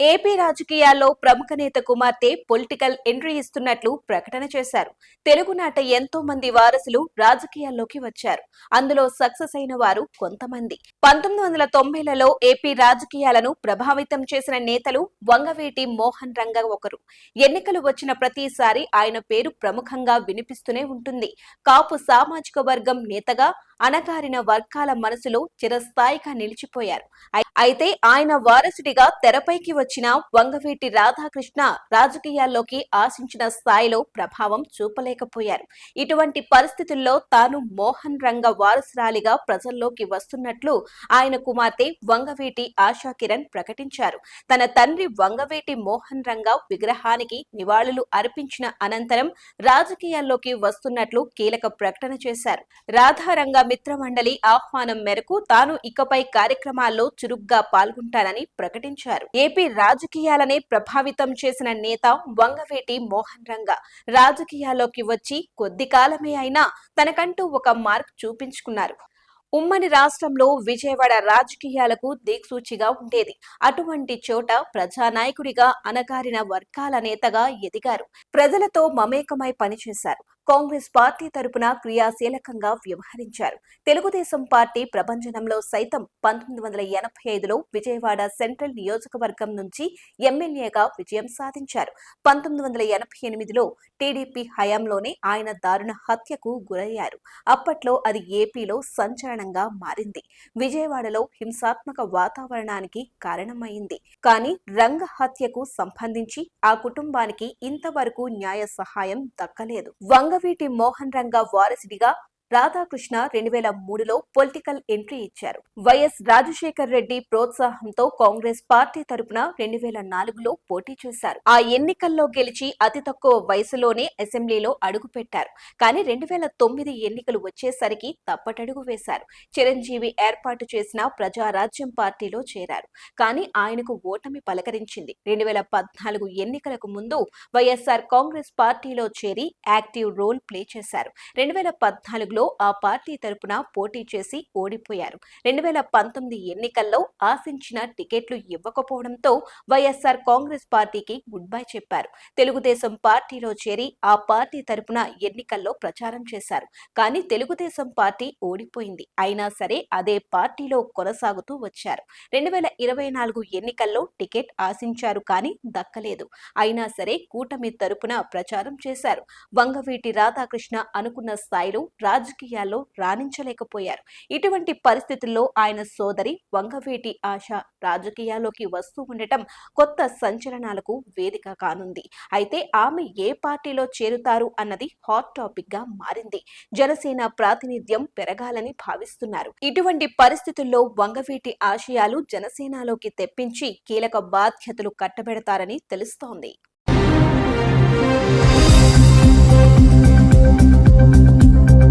AP రాజకీయాల్లో ప్రముఖ నేత కుమార్తె పొలిటికల్ ఎంట్రీ ఇస్తున్నట్లు ప్రకటన చేశారు. తెలుగునాట ఎంతో మంది వారసులు రాజకీయాల్లోకి వచ్చారు. అందులో సక్సెస్ అయిన వారు కొంతమంది. పంతొమ్మిది వందల తొంభైలలో ఏపీ రాజకీయాలను ప్రభావితం చేసిన నేతలు వంగవేటి మోహన్ రంగ ఒకరు. ఎన్నికలు వచ్చిన ప్రతిసారి ఆయన పేరు ప్రముఖంగా వినిపిస్తూనే ఉంటుంది. కాపు సామాజిక వర్గం నేతగా అణగారిన వర్గాల మనసులో చిరస్థాయిగా నిలిచిపోయారు. అయితే ఆయన వారసుడిగా తెరపైకి వచ్చిన వంగవీటి రాధాకృష్ణ రాజకీయాల్లోకి ఆశించిన స్థాయిలో ప్రభావం చూపలేకపోయారు. ఇటువంటి పరిస్థితుల్లో తాను మోహన్ రంగ వారసురాలిగా ప్రజల్లోకి వస్తున్నట్లు ఆయన కుమార్తె వంగవీటి ఆశా కిరణ్ ప్రకటించారు. తన తండ్రి వంగవీటి మోహన్ రంగ విగ్రహానికి నివాళులు అర్పించిన అనంతరం రాజకీయాల్లోకి వస్తున్నట్లు కీలక ప్రకటన చేశారు. రాధారంగ మిత్రమండలి ఆహ్వానం మేరకు తాను ఇకపై కార్యక్రమాల్లో చురుగ్గా పాల్గొంటానని ప్రకటించారు. ఏపీ రాజకీయాలనే ప్రభావితం చేసిన నేత వంగవేటి మోహన్ రంగ రాజకీయాల్లోకి వచ్చి కొద్ది కాలమే అయినా తనకంటూ ఒక మార్క్ చూపించుకున్నారు. ఉమ్మడి రాష్ట్రంలో విజయవాడ రాజకీయాలకు దిక్సూచిగా ఉండేది. అటువంటి చోట ప్రజానాయకుడిగా అనగారిన వర్గాల నేతగా ఎదిగారు. ప్రజలతో మమేకమై పనిచేశారు. కాంగ్రెస్ పార్టీ తరపున క్రియాశీలకంగా వ్యవహరించారు. తెలుగుదేశం పార్టీ ప్రభంజనంలో సైతం పంతొమ్మిది వందల ఎనభై ఐదులో విజయవాడ సెంట్రల్ నియోజకవర్గం నుంచి ఎమ్మెల్యేగా విజయం సాధించారు. పంతొమ్మిది వందల ఎనభై ఎనిమిదిలో టీడీపీ హయాంలోనే ఆయన దారుణ హత్యకు గురయ్యారు. అప్పట్లో అది ఏపీలో సంచలనంగా మారింది. విజయవాడలో హింసాత్మక వాతావరణానికి కారణమైంది. కానీ రంగ హత్యకు సంబంధించి ఆ కుటుంబానికి ఇంతవరకు న్యాయ సహాయం దక్కలేదు. వంగవీటి మోహన్ రంగ వారసుడిగా రాధాకృష్ణ రెండు వేల మూడులో పొలిటికల్ ఎంట్రీ ఇచ్చారు. వైఎస్ రాజశేఖర్ రెడ్డి ప్రోత్సాహంతో కాంగ్రెస్ పార్టీ తరపున రెండు వేల నాలుగులో పోటీ చేశారు. ఆ ఎన్నికల్లో గెలిచి అతి తక్కువ వయసులోనే అసెంబ్లీలో అడుగుపెట్టారు కానీ రెండు వేల తొమ్మిది ఎన్నికలు వచ్చేసరికి తప్పటడుగు వేశారు. చిరంజీవి ఏర్పాటు చేసిన ప్రజారాజ్యం పార్టీలో చేరారు. కానీ ఆయనకు ఓటమి పలకరించింది. రెండు వేల పద్నాలుగు ఎన్నికలకు ముందు వైఎస్ఆర్ కాంగ్రెస్ పార్టీలో చేరి యాక్టివ్ రోల్ ప్లే చేశారు. రెండు వేల పద్నాలుగులో ఆ పార్టీ తరపున పోటీ చేసి ఓడిపోయారు. రెండు వేల పంతొమ్మిది ఎన్నికల్లో ఆశించిన టికెట్లు ఇవ్వకపోవడంతో వైఎస్ఆర్ కాంగ్రెస్ పార్టీకి గుడ్ బై చెప్పారు. తెలుగుదేశం పార్టీలో చేరి ఆ పార్టీ తరపున ఎన్నికల్లో ప్రచారం చేశారు. కానీ తెలుగుదేశం పార్టీ ఓడిపోయింది. అయినా సరే అదే పార్టీలో కొనసాగుతూ వచ్చారు. రెండు వేల ఇరవై నాలుగు ఎన్నికల్లో టికెట్ ఆశించారు కానీ దక్కలేదు. అయినా సరే కూటమి తరపున ప్రచారం చేశారు. వంగవీటి రాధాకృష్ణ అనుకున్న స్థాయిలో రాజకీయాల్లో రాణించలేకపోయారు. ఇటువంటి పరిస్థితుల్లో ఆయన సోదరి వంగవీటి ఆశ రాజకీయాల్లోకి వస్తూ ఉండటం కొత్త సంచలనాలకు వేదిక కానుంది. అయితే ఆమె ఏ పార్టీలో చేరుతారు అన్నది హాట్ టాపిక్గా మారింది. జనసేన ప్రాతినిధ్యం పెరగాలని భావిస్తున్నారు. ఇటువంటి పరిస్థితుల్లో వంగవీటి ఆశయాలు జనసేనలోకి తెప్పించి కీలక బాధ్యతలు కట్టబెడతారని తెలుస్తోంది.